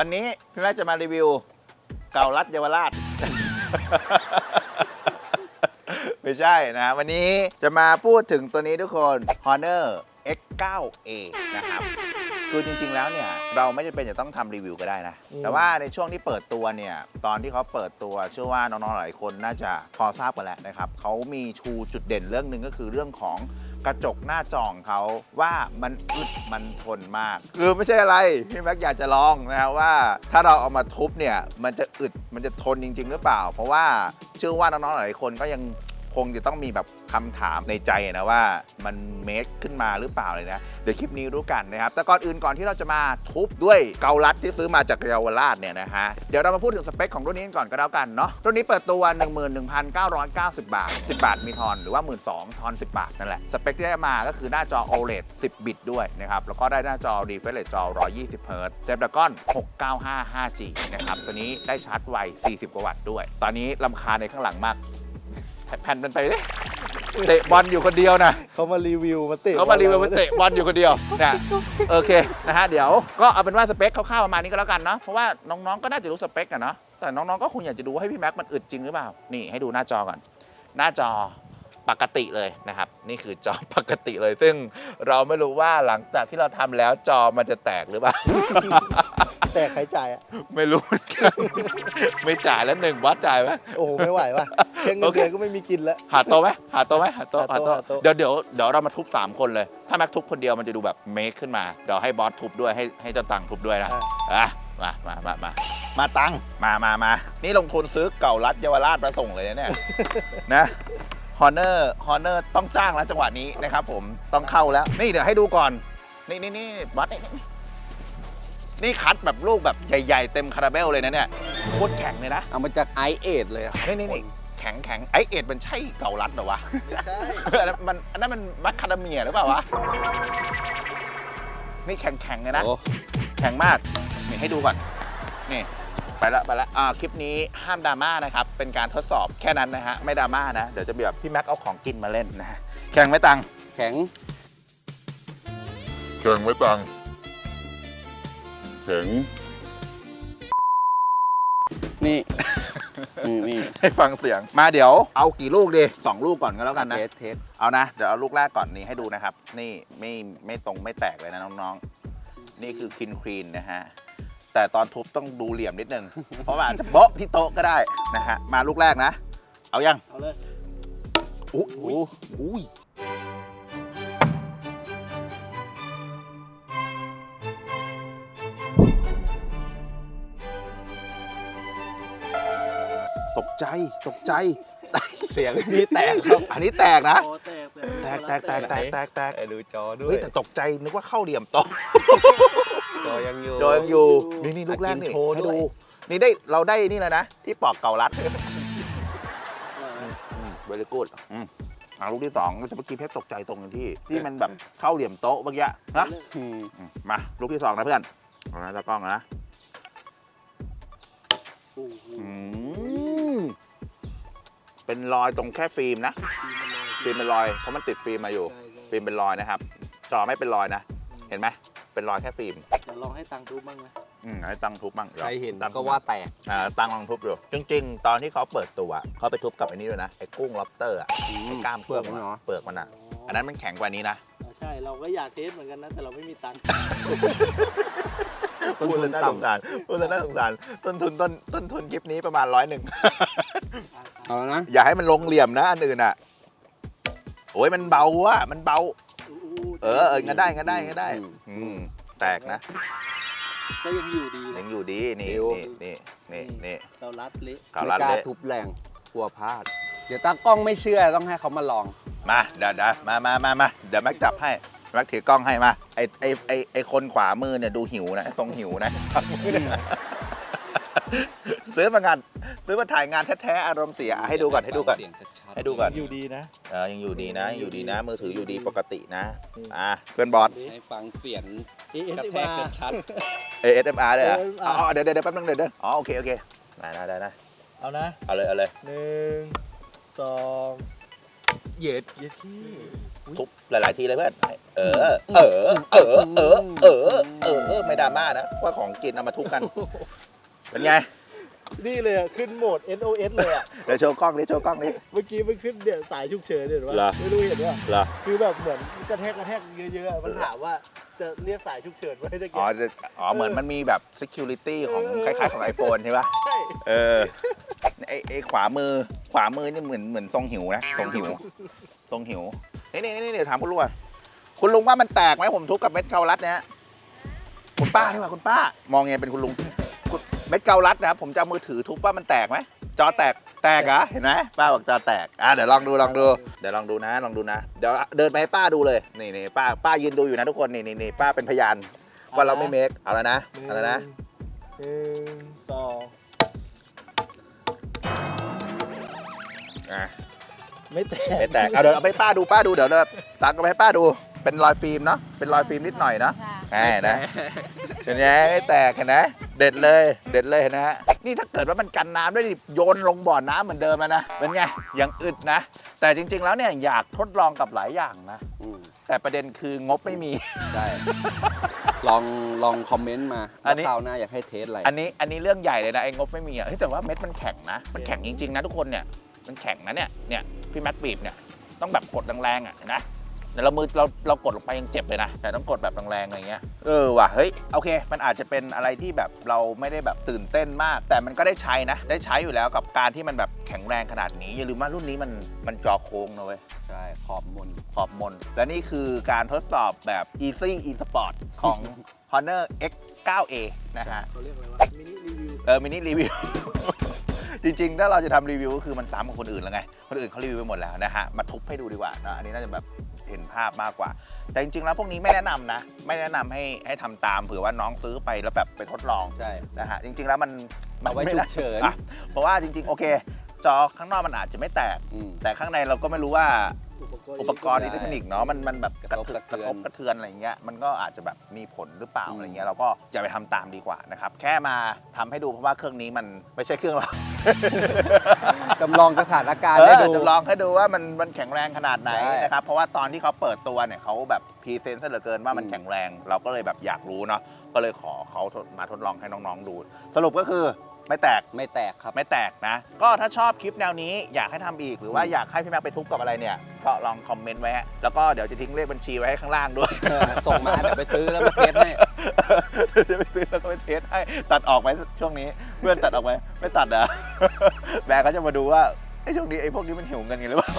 วันนี้พี่แม็กจะมารีวิวเก่ารัดเยาวราช ไม่ใช่นะ วันนี้จะมาพูดถึงตัวนี้ทุกคน Honor X9A นะครับคือจริง ๆ แล้วเนี่ยเราไม่จำเป็นจะต้องทำรีวิวก็ได้นะอืมแต่ว่าในช่วงที่เปิดตัวเนี่ยตอนที่เขาเปิดตัวเชื่อว่าน้องๆหลายคนน่าจะพอทราบกันแล้วนะครับเขามีชูจุดเด่นเรื่องหนึ่งก็คือเรื่องของ กระจกหน้าจอของเขาว่ามันอึดมันทนมาก คือไม่ใช่อะไรพี่แม็กอยากจะลองนะครับว่า ถ้าเราเอามาทุบเนี่ยมันจะอึดมันจะทนจริง ๆ หรือเปล่า เพราะว่าเชื่อว่าน้องๆหลายคนก็ยัง คงจะต้องมีแบบคำถามในใจนะว่ามันเมคขึ้นมาหรือเปล่าเลยนะเดี๋ยวคลิปนี้รู้กันนะครับแต่ก่อนอื่นก่อนที่เราจะมาทุบด้วยเกาลัดที่ซื้อมาจากเยาวราชเนี่ยนะฮะเดี๋ยวเรามาพูดถึงสเปคของรุ่นนี้ก่อนก็แล้วกันเนาะรุ่นนี้เปิดตัว 11,990 บาท 10 บาทมีทอนหรือว่า 12,000ทอน 10 บาทนั่นแหละสเปคที่ได้มาก็คือหน้าจอ OLED 10 บิตด้วยนะครับแล้วก็ได้หน้าจอ refresh rate จอ 120 Hz Snapdragon 695 5G นะครับตัวนี้ได้ชาร์จไว 40 กว่าวัตต์ด้วย ตอนนี้ลำคาในข้างหลังมาก แผ่นมันไปเลยเตะบอลอยู่คนเดียวนะเขามารีวิวมาเตะเขามารีวิวมาเตะบอลอยู่คนเดียวนะโอเคนะฮะเดี๋ยวก็เอาเป็นว่าสเปคคร่าวๆประมาณนี้ก็แล้วกันเนาะเพราะว่าน้องๆก็น่าจะรู้สเปคกันเนาะแต่น้องๆก็คงอยากจะดูให้พี่แม็กมันอึดจริงหรือเปล่านี่ให้ดูหน้าจอก่อน หน้าจอปกติเลยนะครับ นี่คือจอปกติเลย ซึ่งเราไม่รู้ว่าหลังจากที่เราทำแล้วจอมันจะแตกหรือเปล่าแต่ใครจ่ายอะไม่รู้เหมือนกันไม่จ่ายแล้วหนึ่งวัดจ่ายไหมโอ้โหไม่ไหวว่ะแค่ เงิโอนเคเดือนก็ไม่มีกินแล้ว หาโต๊ะไหมหาโต๊ะไหมหาโต๊ะหาโต๊ะหาโต๊ะ เดี๋ยวเดี๋ยวเดี๋ยวเรามาทุบ 3 คนเลย ถ้าแม็กทุบคนเดียวมันจะดูแบบเมคขึ้นมา เดี๋ยวให้บอสทุบด้วยให้ให้เจ้าตังทุบด้วยนะอะอะมามามามามาตังมามามานี่ลงทุนซื้อเก่ารัดเยาวราชมาส่งเลยนะเนี่ย นะฮอนเนอร์ฮอนเนอร์ต้องจ้างแล้วจังหวะนี้นะครับผมต้องเข้าแล้ว นี่เดี๋ยวให้ดูก่อน นี่นี่นี่บอสนี่นี่นี่คัดแบบลูกแบบใหญ่ ๆ เต็มคาราเบลเลยนะเนี่ยโคตรแข็งเลยนะ เอามาจากไอเอดเลยครับนี่นี่นี่ แข็งแข็งไอเอ็ดมันใช่เก่ารัดเหรอวะ ไม่ใช่ อันนั้นมันอันนั้นมันมัคคาเดเมียหรือเปล่าวะ นี่แข็งแข็งเลยนะ โอ้แข็งมาก นี่ให้ดูก่อน นี่ ไปละไปละอ่าคลิปนี้ห้ามดราม่านะครับ เป็นการทดสอบแค่นั้นนะฮะ ไม่ดราม่านะ เดี๋ยวจะแบบพี่แม็กเอาของกินมาเล่นนะฮะแข็งไหม่ตัง แข็ง แข็งไม่ตังแข็งนี่ นี่นี่ให้ฟังเสียงมาเดี๋ยวเอากี่ลูกดีสองลูกก่อนก็แล้วกันนะเทสเทสเอานะเดี๋ยวเอาลูกแรกก่อนนี่ให้ดูนะครับ นี่ไม่ไม่ตรงไม่แตกเลยนะน้องๆ นี่คือคินครีนนะฮะแต่ตอนทุบต้องดูเหลี่ยมนิดนึง เพราะว่าอาจจะโบ๊ะที่โต๊ะก็ได้นะฮะมาลูกแรกนะ เอายังเอาเลยอู้อู้อุ้ย ใจตกใจ เสียงนี่แตกครับอันนี้แตกนะโอ้แตกแตกแตกแตกแตกแตกแตกไอ้ดูจอด้วเฮ้ยยแต่ตกใจนึกว่าเข้าเหลี่ยมโต๊ะจอยังอยู่ จอยังอยู่นี่นี่ลูกแรกนี่กินโชว์ให้ด้วย ดูนี่ได้เราได้นี่เลยนะ ที่ปอกเก่ารัดเวลกูดเอาลูกที่สองเมื่อกี้เพชรตกใจตรงที่ที่มันแบบเข้าเหลี่ยมโต๊ะเมื่อกี้นะอืมอืมมาลูกที่สองนะเพื่อนเอานะตากล้องนะโอ้โหอืม เป็นรอยตรงแค่ฟิล์มนะ ฟิล์มเป็นรอยเพราะมันติดฟิล์มมาอยู่ ฟิล์มเป็นรอยนะครับ จอไม่เป็นรอยนะ เห็นไหมเป็นรอยแค่ฟิล์มเดี๋ยวลองให้ตังค์ดูบ้างไหมอืมให้ตั้งทุบบ้างใครเห็นตั้งก็ว่าแตก อ่าตั้งลองทุบอยู่จริงๆ ตอนที่เขาเปิดตัวเขาไปทุบกับไอ้นี่ด้วยนะไอ้กุ้งล็อบสเตอร์อะอืมไอ้กล้ามเปลือกมันเหรอ เปลือกมันอะอันนั้นมันแข็งกว่านี้นะ อ๋อใช่เราก็อยากเทสเหมือนกันนะ แต่เราไม่มีตังค์ ต้นพูดทุเลยนน่าสงต่ำสารพูดเลยน่าสงสารต้นทุนต้นต้นทุนคลิปนี้ประมาณร้อยหนึ่ง เอาแล้วนะ อย่าให้มันลงเหลี่ยมนะอันอื่นอะโอ้ยมันเบาอะมันเบา เออเอองั้นได้งั้นได้งั้นได้ อืมแตกนะ ก็ยังอยู่ดียังอยู่ดีนี่อยู่นี่นี่นี่นี่เรารัดเละข่าวไม่รัดกล้าเลยทุบแรงกลัวพลาด เดี๋ยวตากล้องไม่เชื่อต้องให้เขามาลอง มาเดี๋ยวเดี๋ยวมามามามาเดี๋ยวแม็กจับให้แม็กถือกล้องให้มาไอไอไอไอคนขวามือเนี่ยดูหิวนะทรงหิวนะ ซื้อมางาน ซื้อมาถ่ายงานแท้ๆอารมณ์เสียให้ดูก่อนให้ดูก่อน เสียงชัดๆให้ดูก่อน อยู่ดีนะ เออยังอยู่ดีนะยังอยู่ดีนะ มือถืออยู่ดีปกตินะอะเพื่อนบอส ให้ฟังเสียงเอ๊ะกระที่แทมากชัด ASMR เลยเหรอ ASMR อ๋อเดี๋ยวเดี๋ยวเดี๋ยวแป๊บนึงเดี๋ยวเดี๋ยวอ๋อโอเคโอเคได้ได้ได้ได้เอานะเอาเลยเอาเลยหนึ่งสองเย็ดเยี่ที่ทุบหลายๆทีเลยเพื่อนเออเออเออเออเออเออไม่ดราม่านะว่าของกินเอามาทุบกันเป็นไง นี่เลยอะขึ้นโหมด SOS เลยอะเดี๋ยวโชว์กล้องดิโชว์กล้องดิ เมื่อกี้มันขึ้นเดี๋ยวสายฉุกเฉินเห็นเหรอ ว่าไม่รู้เห็นว่าเหรอ คือแบบเหมือนกระแทกกระแทกเยอะๆอะมันถามว่าจะเรียกสายฉุกเฉินไว้ได้อ๋กี่อจะอ๋อ เหมือนมันมีแบบ security ของเออคล้ายๆของ iPhone ใช่ปะใช่ เออไอไอขวามือ ขวามือนี่เหมือนเหมือนทรงหิวนะ ทรงหิว ทรงหิว นี่นี่นี่เดี๋ยวถามคุณลุงก่อนคุณลุงว่ามันแตกไหมผมทุบกับเม็ดเกาลัดเนี่ยฮะคุณป้านี่ว่าคุณป้า มองไงเป็นคุณลุงคุณ เม็ดเกาลัดนะครับผมจะเอามือถือทุบว่ามันแตกไหมจอแตกแตกเหรอเห็นไหมป้าบอกจอแตกอะเดี๋ยวลองดูลองดูเดี๋ยวลองดูนะลองดูนะ เดี๋ยวเดินไปให้ป้าดูเลยนี่นี่ป้าป้ายืนดูอยู่นะทุกคนนี่นี่นี่ป้าเป็นพยานว่าเราไม่เมคเอาแล้วนะเอาแล้วนะหนึ่งสองอะไม่แตกไม่แตกเอาเดี๋ยวเอาไปป้าดูป้าดูเดี๋ยวเดี๋ยวตักเอาไปให้ป้าดูเป็นรอยฟิล์มเนาะเป็นรอยฟิล์มนิดหน่อยเนาะค่ะใช่นะเห็นไหมไม่แตกเห็นไหม เด็ดเลย เด็ดเลยเห็นะฮะ นี่ถ้าเกิดว่ามันกันน้ำด้วยนี่โยนลงบ่อน้ำเหมือนเดิมแล้วนะ เป็นไง ยังอึดนะ แต่จริง ๆ แล้วเนี่ยอยากทดลองกับหลายอย่างนะ อืมแต่ประเด็นคืองบไม่มีใช่ลองลองคอมเมนต์มาอันนี้ ว่าคราวหน้าอยากให้เทสอะไรอันนี้ อันนี้เรื่องใหญ่เลยนะไอ้งบไม่มีอะเฮ้ยแต่ว่าเม็ดมันแข็งนะ มันแข็งจริงๆนะทุกคนเนี่ย มันแข็งนะเนี่ย เนี่ยพี่แม็กบีบเนี่ย ต้องแบบกดแรงๆอะเห็นไหมเดี๋ยวเรามือเราเรากดลงไปยังเจ็บเลยนะ แต่ต้องกดแบบแรงๆอะไรเงี้ยเออว่ะเฮ้ยโอเค มันอาจจะเป็นอะไรที่แบบเราไม่ได้แบบตื่นเต้นมาก แต่มันก็ได้ใช้นะ ได้ใช้อยู่แล้วกับการที่มันแบบแข็งแรงขนาดนี้ อย่าลืมว่ารุ่นนี้มันมันจอโค้งนะเว้ย ใช่ขอบมนขอบมน และนี่คือการทดสอบแบบ Easy eSport ของ Honor X 9A นะฮะเขาเรียกอะไรวะมินิรีวิวเออมินิรีวิว จริงๆ ถ้าเราจะทำรีวิวก็คือมันซ้ำกับคนอื่นแล้วไง คนอื่นเขารีวิวไปหมดแล้วนะฮะ มาทุบให้ดูดีกว่านะอันนี้น่าจะแบบ เห็นภาพมากกว่า แต่จริงๆแล้วพวกนี้ไม่แนะนำนะ ไม่แนะนำให้ให้ทำตามเผื่อว่าน้องซื้อไปแล้วแบบไปทดลองใช่ นะฮะจริงๆแล้วมันมันเอาไว้ม่ฉุน่กเฉิน อะเพราะว่าจริงๆ โอเค จอข้างนอกมันอาจจะไม่แตก อืม แต่ข้างในเราก็ไม่รู้ว่า อุปกรณ์อุปกรณ์ใช่อิเล็กทรอนิกส์เนาะมันมันแบบกระทบกระกระเทือนทบกระเทือนอะไรอย่างเงี้ยมันก็อาจจะแบบมีผลหรือเปล่าอืมอะไรเงี้ยเราก็อย่าไปทำตามดีกว่านะครับ แค่มาทำให้ดูเพราะว่าเครื่องนี้มันไม่ใช่เครื่องเราจำลองสถานการณ์เอให้อดูจำลองให้ดูว่ามันมันแข็งแรงขนาดไหนใช่นะครับเพราะว่าตอนที่เขาเปิดตัวเนี่ยเขาแบบพรีเซนต์ซะเหลือเกินว่ามันอืมแข็งแรง เราก็เลยแบบอยากรู้เนาะก็เลยขอเขาทดมาทดลองให้น้องๆดู สรุปก็คือ ไม่แตกไม่แตกครับ ไม่แตกนะ ก็ถ้าชอบคลิปแนวนี้อยากให้ทำอีก หรือว่าอืมอยากให้พี่แม็กไปทุบกับอะไรเนี่ย ก็ลองคอมเมนต์ไว้ฮะแล้วก็เดี๋ยวจะทิ้งเลขบัญชีไว้ให้ข้างล่างด้วย เออส่งมาเดี๋ยวไปซื้อแล้วมาเทสให้ เดี๋ยวไปซื้อแล้วก็ไปเทสให้ตัดออกไหมช่วงนี้ เพื่อนตัดออกไหมไม่ตัดอะแบร์เขาจะมาดูว่า ไอ้ช่วงนี้ไอ้พวกนี้มันหิวเงินกันหรือเปล่า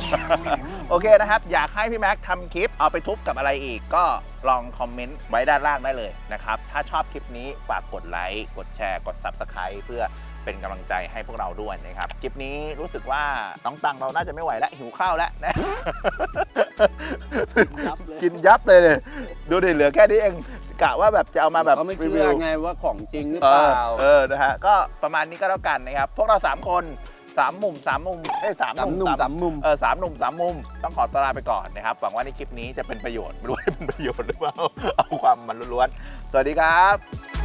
โอเคนะครับ อยากให้พี่แม็กทำคลิปเอาไปทุบกับอะไรอีก ก็ลองคอมเมนต์ไว้ด้านล่างได้เลยนะครับ ถ้าชอบคลิปนี้ฝากกดไลค์กดแชร์กด Subscribe เพื่อเป็นกำลังใจให้พวกเราด้วยนะครับ คลิปนี้รู้สึกว่าน้องตังเราน่าจะไม่ไหวแล้วหิวข้าวแล้วนะยับเลยกินยับเลยเลยดูดิเหลือแค่นี้เองกะว่าแบบจะเอามาแบบเขาไม่รีเชื่วิอว ไงว่าของจริงหรือเอเปอล่า เออ นะฮะ ก็ประมาณนี้ก็แล้วกันนะครับ พวกเรา 3 คน สามมุมสามมุมเอ้ยสามสามมุมหนุ่มสามมุม เออสามหนุ่มสามมุมต้องขอตัวลาไปก่อนนะครับหวังว่าในคลิปนี้จะเป็นประโยชน์ไม่รู้ว่าเป็นประโยชน์หรือเปล่าเอาความมันล้วนๆสวัสดีครับ